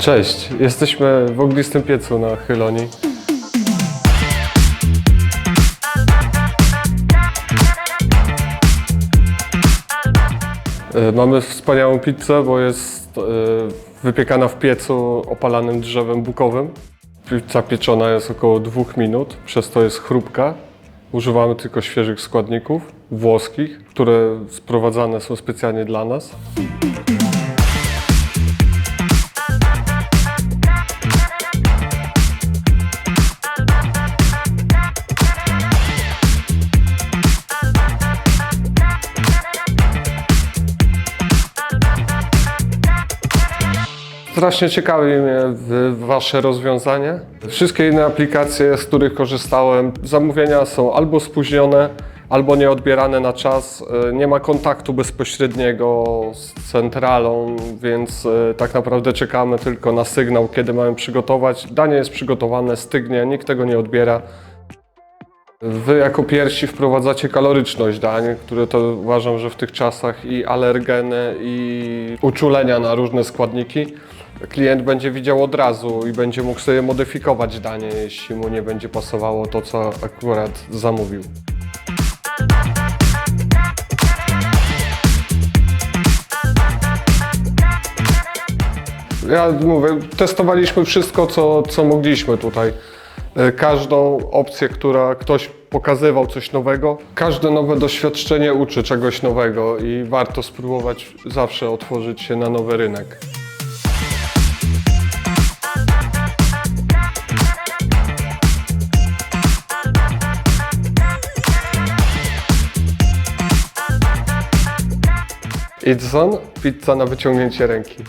Cześć, jesteśmy w ognistym piecu na Chyloni. E, Mamy wspaniałą pizzę, bo jest e, wypiekana w piecu opalanym drzewem bukowym. Pizza pieczona jest około dwóch minut, przez to jest chrupka. Używamy tylko świeżych składników włoskich, które sprowadzane są specjalnie dla nas. Strasznie ciekawi mnie Wasze rozwiązanie. Wszystkie inne aplikacje, z których korzystałem, zamówienia są albo spóźnione, albo nieodbierane na czas. E, Nie ma kontaktu bezpośredniego z centralą, więc e, tak naprawdę czekamy tylko na sygnał, kiedy mamy przygotować. Danie jest przygotowane, stygnie, nikt tego nie odbiera. Wy jako pierwsi wprowadzacie kaloryczność dań, które to uważam, że w tych czasach i alergeny, i uczulenia na różne składniki. Klient będzie widział od razu i będzie mógł sobie modyfikować danie, jeśli mu nie będzie pasowało to, co akurat zamówił. Ja mówię, testowaliśmy wszystko, co, co mogliśmy tutaj. E, Każdą opcję, która ktoś pokazywał coś nowego, każde nowe doświadczenie uczy czegoś nowego i warto spróbować zawsze otworzyć się na nowy rynek. Idson, pizza na wyciągnięcie ręki.